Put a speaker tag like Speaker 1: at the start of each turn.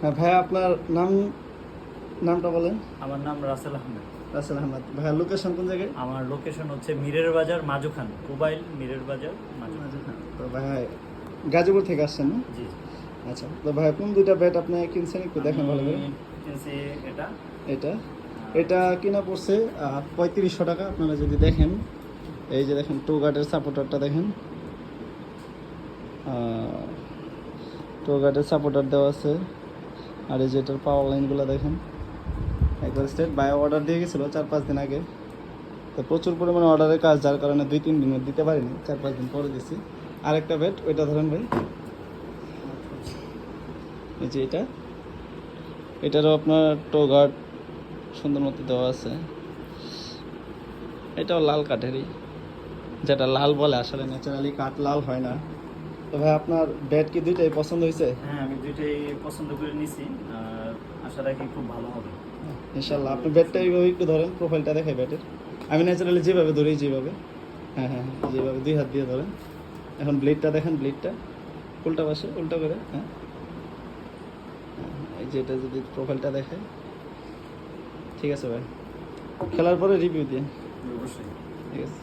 Speaker 1: হ্যাঁ ভাই আপনার নাম নামটা বলেন।
Speaker 2: আমার নাম রাসেল আহমেদ।
Speaker 1: রাসেল আহমদ। ভাইয়া লোকেশন কোন জায়গায়?
Speaker 2: আমার লোকেশন হচ্ছে মিরের বাজার মাজুখান মোবাইল মিরের বাজার মাজুখান।
Speaker 1: তো ভাই গাজীপুর থেকে আসছেন না?
Speaker 2: জি
Speaker 1: আচ্ছা তো ভাই কোন দুইটা ব্যাট আপনি কিনছেন একটু দেখেন ভালো করে।
Speaker 2: কিনছি এটা।
Speaker 1: এটা? এটা কিনা পড়ছে পঁয়ত্রিশশো টাকা। আপনারা যদি দেখেন এই যে দেখেন টু গার্ডের সাপোর্টারটা দেখেন। টু গার্ডের সাপোর্টার দেওয়া আছে। আর এই যে এটার পাওয়ার লাইনগুলো দেখেন। একবার স্টেট বায়ো অর্ডার দিয়ে গেছিল চার পাঁচ দিন আগে। তো প্রচুর পরিমাণে অর্ডারের কাজ, যার কারণে দুই, তিন দিনের দিতে পারিনি। চার পাঁচ দিন পরে দিছি। আরেকটা বেড ওইটা ধরেন ভাই। এই যে এটা। এটারও আপনার টো গার্ড সুন্দর মতো দেওয়া আছে। এটাও লাল কাঠেরই। যেটা লাল বলে, আসলে ন্যাচারালি কাঠ লাল হয় না। তো ভাই, আপনার বেড কি দুইটাই পছন্দ হয়েছে?
Speaker 2: হ্যাঁ দুইটাই পছন্দ করে নিছি আর আশা রাখি খুব ভালো হবে।
Speaker 1: ইনশাল্লাহ আপনি ব্যাটটা এইভাবে একটু ধরেন প্রোফাইলটা দেখাই ব্যাটের। আমি ন্যাচারালি যেভাবে ধরি যেভাবে। হ্যাঁ হ্যাঁ হ্যাঁ, যেভাবে দুই হাত দিয়ে ধরেন। এখন ব্লেডটা দেখেন ব্লেডটা উল্টা পাশে উল্টা করে হ্যাঁ। হ্যাঁ, এই যে এটা যদি প্রোফাইলটা দেখায় ঠিক আছে ভাই। খেলার পরে রিভিউ দিয়ে।
Speaker 2: অবশ্যই।
Speaker 1: ঠিক আছে।